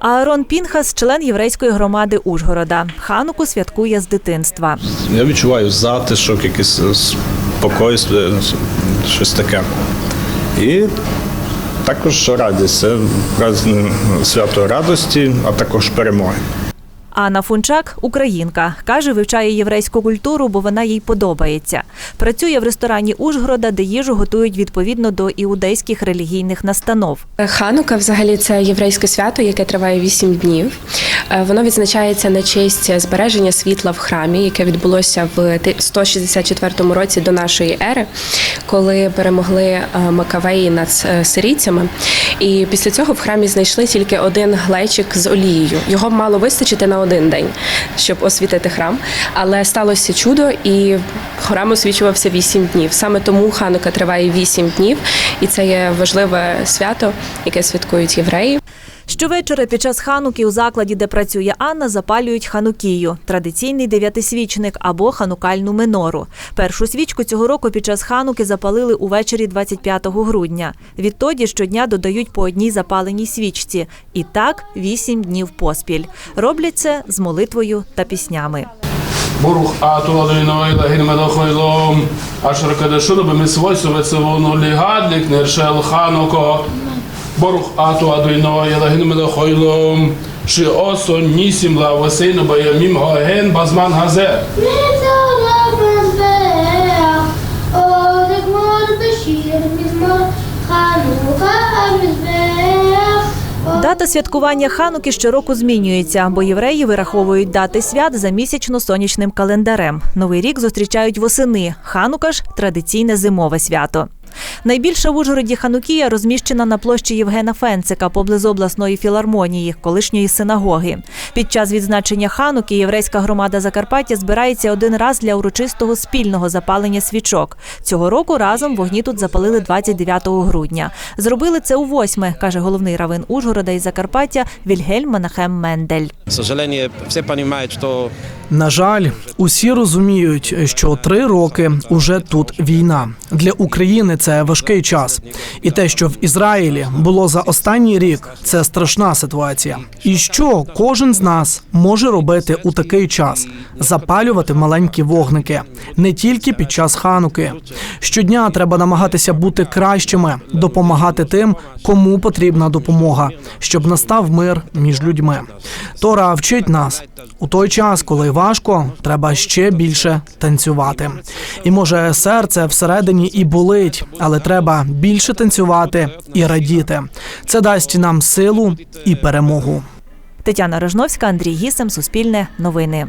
Аарон Пінхас, член єврейської громади Ужгорода. Хануку святкує з дитинства. Я відчуваю затишок, якийсь спокій, спокойствие, щось таке. І також радість. Це свято радості, а також перемоги. Анна Фунчак українка. Каже, вивчає єврейську культуру, бо вона їй подобається. Працює в ресторані Ужгорода, де їжу готують відповідно до іудейських релігійних настанов. Ханука взагалі це єврейське свято, яке триває вісім днів. Е, Воно відзначається на честь збереження світла в храмі, яке відбулося в ти- 164 році до нашої ери, коли перемогли е, Макавеї над е, сирійцями. І після цього в храмі знайшли тільки один глечик з олією. Його мало вистачити на один день, щоб освітити храм. Але сталося чудо, і храм освічувався вісім днів. Саме тому ханука триває вісім днів, і це є важливе свято, яке святкують євреї. Щовечора під час хануки у закладі, де працює Анна, запалюють ханукію традиційний дев'ятисвічник або ханукальну минору. Першу свічку цього року під час хануки запалили увечері 25 грудня. Відтоді щодня додають по одній запаленій свічці. І так вісім днів поспіль. Роблять це з молитвою та піснями. Борух Ашаркадашурбемисвойсовецевону лігадник нершел хануко. ברוך אתה אדוני אלוהינו מלך העולם שעושו ניסים לעבוסינו בימים ההם בזמן הזה נצור המזבח, עוד אגמור בשיר מזמור חנוכה המזבח. Дата святкування хануки щороку змінюється, бо євреї вираховують дати свят за місячно-сонячним календарем. Новий рік зустрічають восени. Ханука ж традиційне зимове свято. Найбільша в Ужгороді ханукія розміщена на площі Євгена Фенцика поблизу обласної філармонії, колишньої синагоги. Під час відзначення хануки єврейська громада Закарпаття збирається один раз для урочистого спільного запалення свічок. Цього року разом вогні тут запалили 29 грудня. Зробили це у восьме, каже головний равин Ужгорода і Закарпаття Вільгельм Манахем Мендель. К сожалению, все понимают, что На жаль, усі розуміють, що три роки уже тут війна. Для України це важкий час. І те, що в Ізраїлі було за останній рік, це страшна ситуація. І що кожен з нас може робити у такий час? Запалювати маленькі вогники не тільки під час хануки. Щодня треба намагатися бути кращими, допомагати тим, кому потрібна допомога, щоб настав мир між людьми. Тора вчить нас у той час, коли важко, треба ще більше танцювати. І може серце всередині і болить, але треба більше танцювати і радіти. Це дасть нам силу і перемогу. Тетяна Рожновська, Андрій Гісем, Суспільне новини.